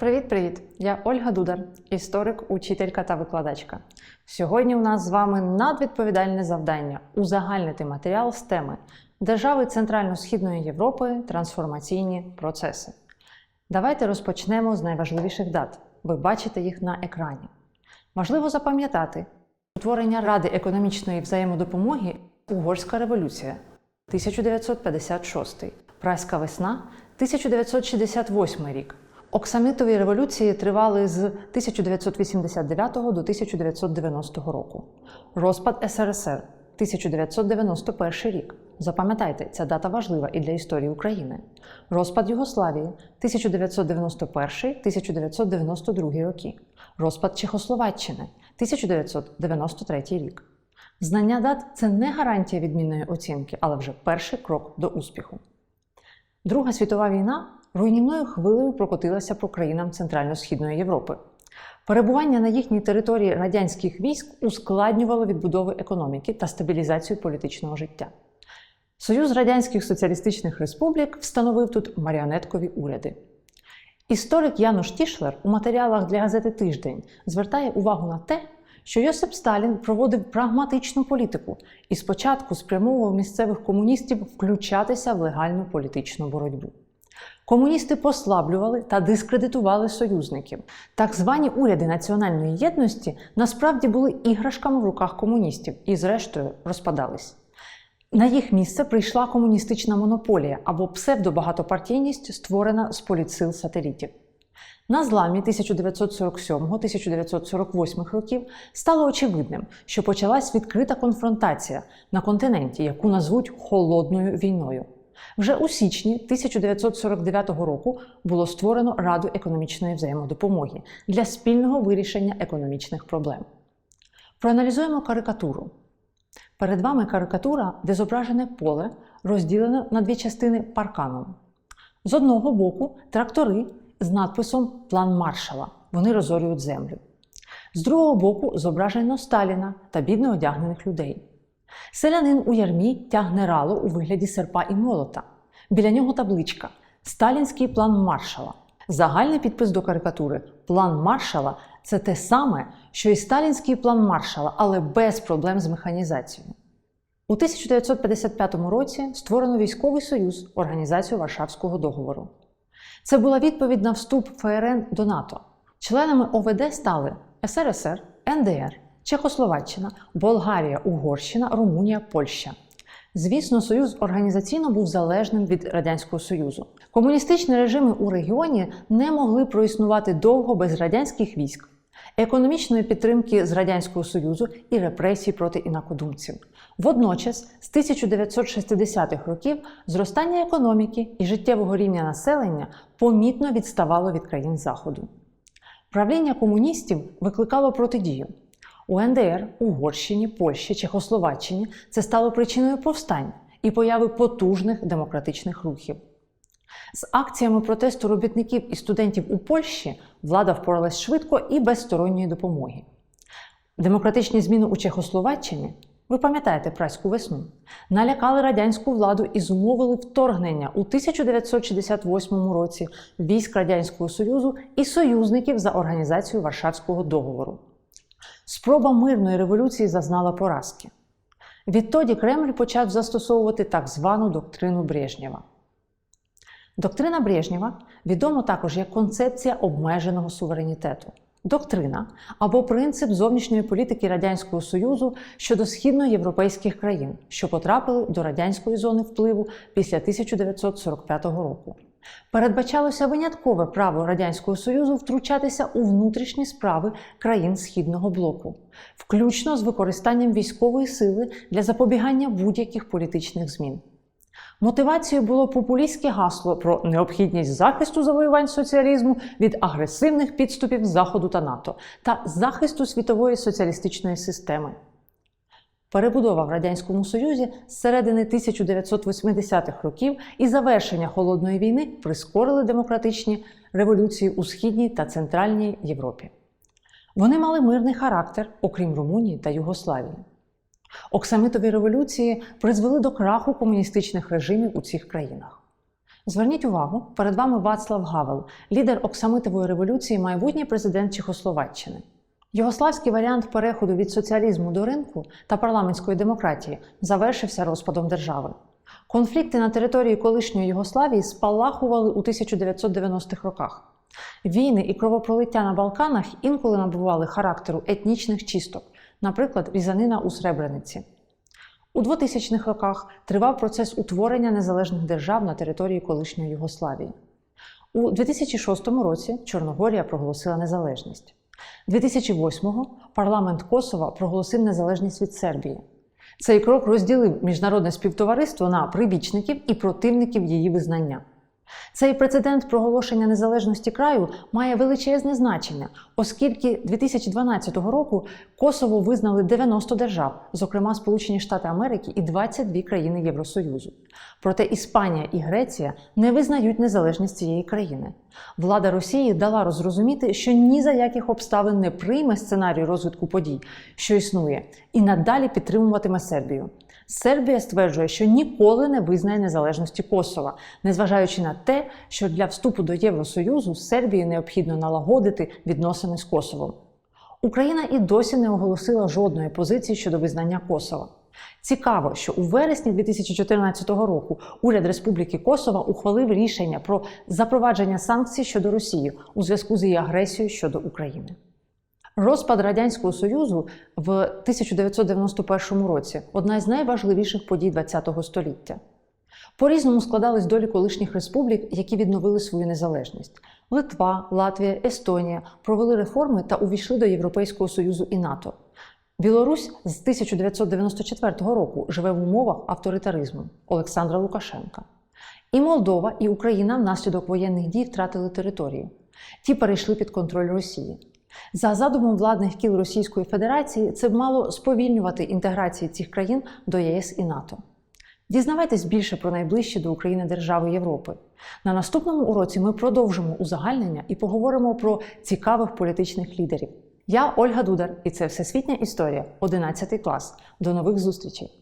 Привіт-привіт! Я Ольга Дудар, історик, учителька та викладачка. Сьогодні у нас з вами надвідповідальне завдання узагальнити матеріал з теми Держави Центрально-Східної Європи трансформаційні процеси. Давайте розпочнемо з найважливіших дат. Ви бачите їх на екрані. Важливо запам'ятати утворення Ради економічної взаємодопомоги Угорська революція 1956, Прайська весна 1968 рік. Оксамитові революції тривали з 1989 до 1990 року. Розпад СРСР 1991 рік. Запам'ятайте, ця дата важлива і для історії України. Розпад Югославії 1991-1992 роки. Розпад Чехословаччини 1993 рік. Знання дат це не гарантія відмінної оцінки, але вже перший крок до успіху. Друга світова війна руйнівною хвилею прокотилася по країнам Центрально-Східної Європи. Перебування на їхній території радянських військ ускладнювало відбудову економіки та стабілізацію політичного життя. Союз Радянських Соціалістичних Республік встановив тут маріонеткові уряди. Історик Януш Тішлер у матеріалах для газети Тиждень звертає увагу на те, що Йосип Сталін проводив прагматичну політику і спочатку спрямовував місцевих комуністів включатися в легальну політичну боротьбу. Комуністи послаблювали та дискредитували союзників. Так звані уряди національної єдності насправді були іграшками в руках комуністів і, зрештою, розпадались. На їх місце прийшла комуністична монополія або псевдобагатопартійність, створена з політсил сателітів. На зламі 1947-1948 років стало очевидним, що почалась відкрита конфронтація на континенті, яку назвуть холодною війною. Вже у січні 1949 року було створено Раду економічної взаємодопомоги для спільного вирішення економічних проблем. Проаналізуємо карикатуру. Перед вами карикатура, де зображене поле, розділене на дві частини парканом. З одного боку трактори з надписом План маршала. Вони розорюють землю. З другого боку зображено Сталіна та бідно одягнених людей. Селянин у ярмі тягне рало у вигляді серпа і молота. Біля нього табличка Сталінський план маршала. Загальний підпис до карикатури План маршала це те саме, що і сталінський план маршала, але без проблем з механізацією. У 1955 році створено військовий союз Організацію Варшавського договору. Це була відповідь на вступ ФРН до НАТО. Членами ОВД стали СРСР, НДР, Чехословаччина, Болгарія, Угорщина, Румунія, Польща. Звісно, Союз організаційно був залежним від Радянського Союзу. Комуністичні режими у регіоні не могли проіснувати довго без радянських військ, економічної підтримки з Радянського Союзу і репресій проти інакодумців. Водночас, з 1960-х років зростання економіки і життєвого рівня населення помітно відставало від країн Заходу. Правління комуністів викликало протидію. У НДР, Угорщині, Польщі, Чехословаччині це стало причиною повстань і появи потужних демократичних рухів. З акціями протесту робітників і студентів у Польщі влада впоралась швидко і без сторонньої допомоги. Демократичні зміни у Чехословаччині, ви пам'ятаєте праську весну, налякали радянську владу і зумовили вторгнення у 1968 році військ Радянського Союзу і союзників за організацією Варшавського договору. Спроба мирної революції зазнала поразки. Відтоді Кремль почав застосовувати так звану доктрину Брежнєва. Доктрина Брежнєва відома також як концепція обмеженого суверенітету. Доктрина або принцип зовнішньої політики Радянського Союзу щодо східноєвропейських країн, що потрапили до радянської зони впливу після 1945 року. Передбачалося виняткове право Радянського Союзу втручатися у внутрішні справи країн Східного блоку, включно з використанням військової сили для запобігання будь-яких політичних змін. Мотивацією було популістське гасло про необхідність захисту завоювань соціалізму від агресивних підступів Заходу та НАТО та захисту світової соціалістичної системи. Перебудова в Радянському Союзі з середини 1980-х років і завершення холодної війни прискорили демократичні революції у Східній та Центральній Європі. Вони мали мирний характер, окрім Румунії та Югославії. Оксамитові революції призвели до краху комуністичних режимів у цих країнах. Зверніть увагу, перед вами Вацлав Гавел, лідер оксамитової революції, майбутній президент Чехословаччини. Йогославський варіант переходу від соціалізму до ринку та парламентської демократії завершився розпадом держави. Конфлікти на території колишньої Югославії спалахували у 1990-х роках. Війни і кровопролиття на Балканах інколи набували характеру етнічних чисток, наприклад, різанина у Сребрениці. У 2000-х роках тривав процес утворення незалежних держав на території колишньої Югославії. У 2006 році Чорногорія проголосила незалежність. 2008-го парламент Косова проголосив незалежність від Сербії. Цей крок розділив міжнародне співтовариство на прибічників і противників її визнання. Цей прецедент проголошення незалежності краю має величезне значення, оскільки 2012 року Косово визнали 90 держав, зокрема Сполучені Штати Америки і 22 країни Євросоюзу. Проте Іспанія і Греція не визнають незалежність цієї країни. Влада Росії дала розрозуміти, що ні за яких обставин не прийме сценарій розвитку подій, що існує, і надалі підтримуватиме Сербію. Сербія стверджує, що ніколи не визнає незалежності Косова, незважаючи на те, що для вступу до Євросоюзу Сербії необхідно налагодити відносини з Косовом. Україна і досі не оголосила жодної позиції щодо визнання Косова. Цікаво, що у вересні 2014 року уряд Республіки Косова ухвалив рішення про запровадження санкцій щодо Росії у зв'язку з її агресією щодо України. Розпад Радянського Союзу в 1991 році одна з найважливіших подій ХХ століття. По-різному складались долі колишніх республік, які відновили свою незалежність. Литва, Латвія, Естонія провели реформи та увійшли до Європейського Союзу і НАТО. Білорусь з 1994 року живе в умовах авторитаризму Олександра Лукашенка. І Молдова, і Україна внаслідок воєнних дій втратили території. Ті перейшли під контроль Росії. За задумом владних кіл Російської Федерації, це б мало сповільнювати інтеграції цих країн до ЄС і НАТО. Дізнавайтесь більше про найближчі до України держави Європи. На наступному уроці ми продовжимо узагальнення і поговоримо про цікавих політичних лідерів. Я Ольга Дудар, і це Всесвітня історія, 11 клас. До нових зустрічей!